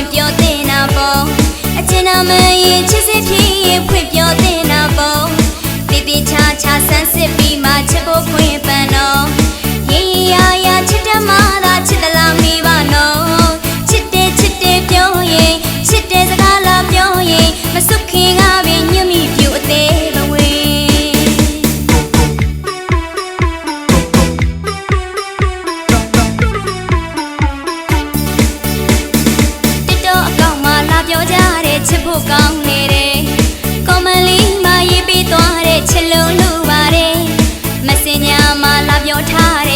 င့်ပြောတင်တာပေါ့အချင်းနာမရင်ချစ်စစ်ဖြစ်ရင်ဖွင့်ပြောတင်တာပေါ့တိတိချာချာဆန်းစစ်ပြီးမှချစ်ဖို့ ท่า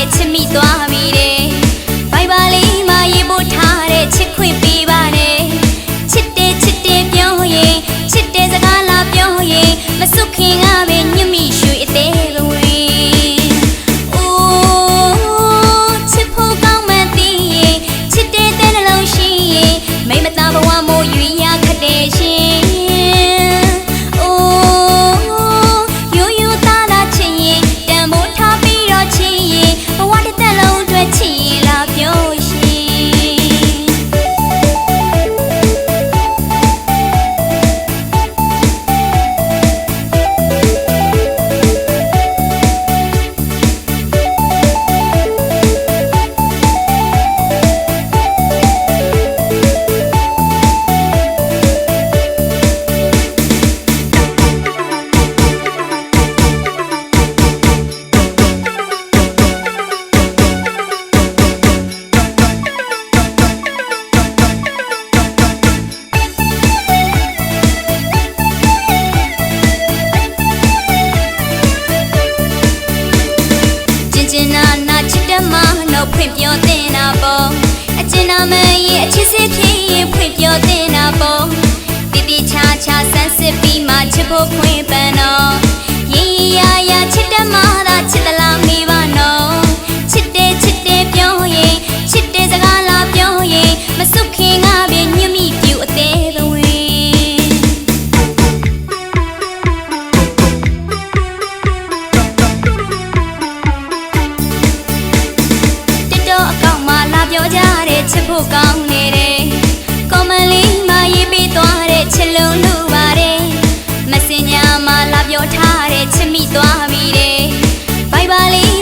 pimp your thing. ပြောကြတဲ့ချစ်ဖို့ကောင်းနေတယ်ကောမလေးမရေးပေးသွားတဲ့ချစ်လုံးလို့ပါတယ်မစင်ညာမှာလာပြောထားတဲ့ချစ်မိသွားပြီတဲ့ဘိုင်ဘာလေး